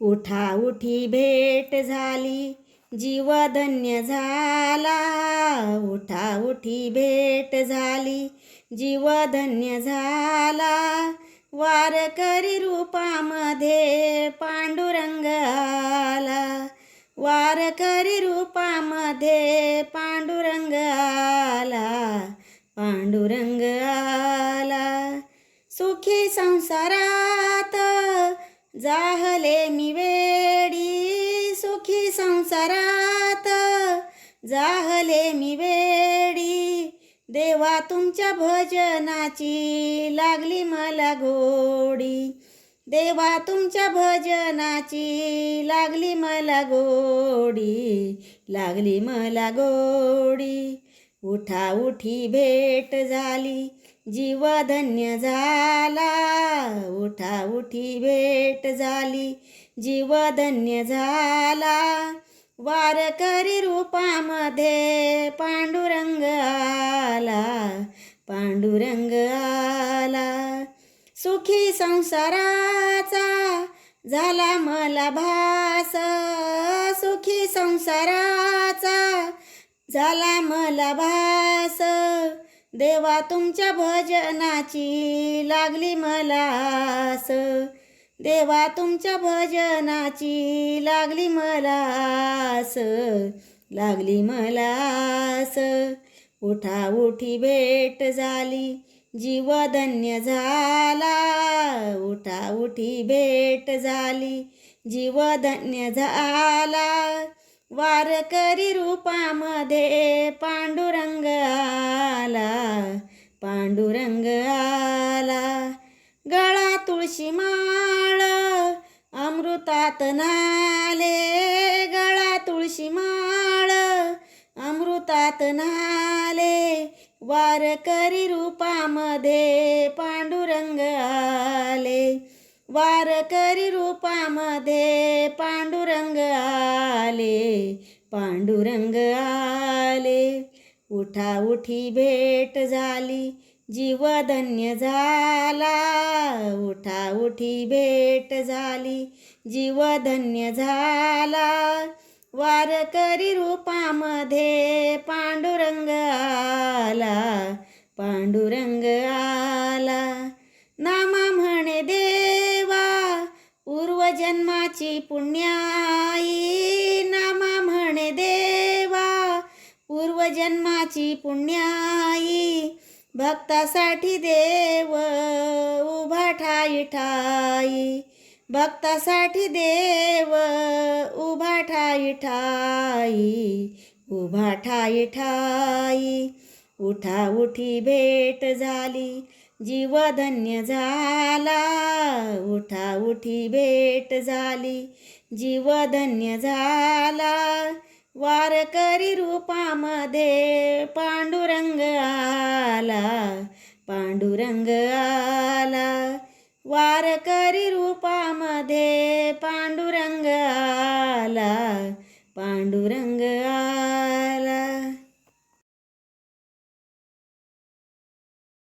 उठा उठी भेट झाली जीव धन्य झाला. उठा उठी भेट झाली जीव धन्य झाला. वारकरी रूपामध्ये पांडुरंग आला. वारकरी रूपा जाहले मी वेडी सुखी संसारात. जाहले मी वेडी देवा तुमच्या भजनाची लागली मला गोडी. देवा तुमच्या भजनाची लागली मला गोडी लागली मला गोडी. उठा उठी भेट झाली. जीव धन्य झाला. उठा उठी भेट झाली. जीव धन्य झाला. वारकरी रूपामध्ये पांडुरंग आला. पांडुरंग आला. सुखी संसाराचा झाला मला भास. सुखी संसाराचा झाला मला भास. देवा तुमच्या भजनाची लागली मला आस. देवा तुमच्या भजनाची लागली मला आस. लागली मला आस. उठा उठी भेट झाली. जीव धन्य झाला. उठा उठी भेट झाली. जीव धन्य झाला. वारकरी रूपामध्ये पांडू तुळशी माळ अमृतात नाले गळा तुळशी माळ अमृतात नाले वारकरी रूपामध्ये पांडुरंग आले. वारकरी रूपामध्ये पांडुरंग आले पांडुरंग आले. उठा उठी भेट झाली जीव धन्य झाला. उठा उठी भेट झाली. जीव धन्य झाला. वारकरी रूपामध्ये पांडुरंग आला. पांडुरंग आला. नामा म्हणे देवा पूर्वजन्माची पुण्याई. नामा म्हणे देवा पूर्वजन्माची पुण्याई. भक्तासाठी देव उभा ठाई ठाई. भक्तासाठी देव उभा ठाई ठाई. उभा ठाई ठाई. उठा उठी भेट झाली. जीव धन्य झाला. उठा उठी भेट झाली. जीव धन्य झाला. वारकरी रूपामध्ये पांडुरंग पांडुरंग आला. वारकरी रूपामध्ये पांडुरंग आला. पांडुरंग आला.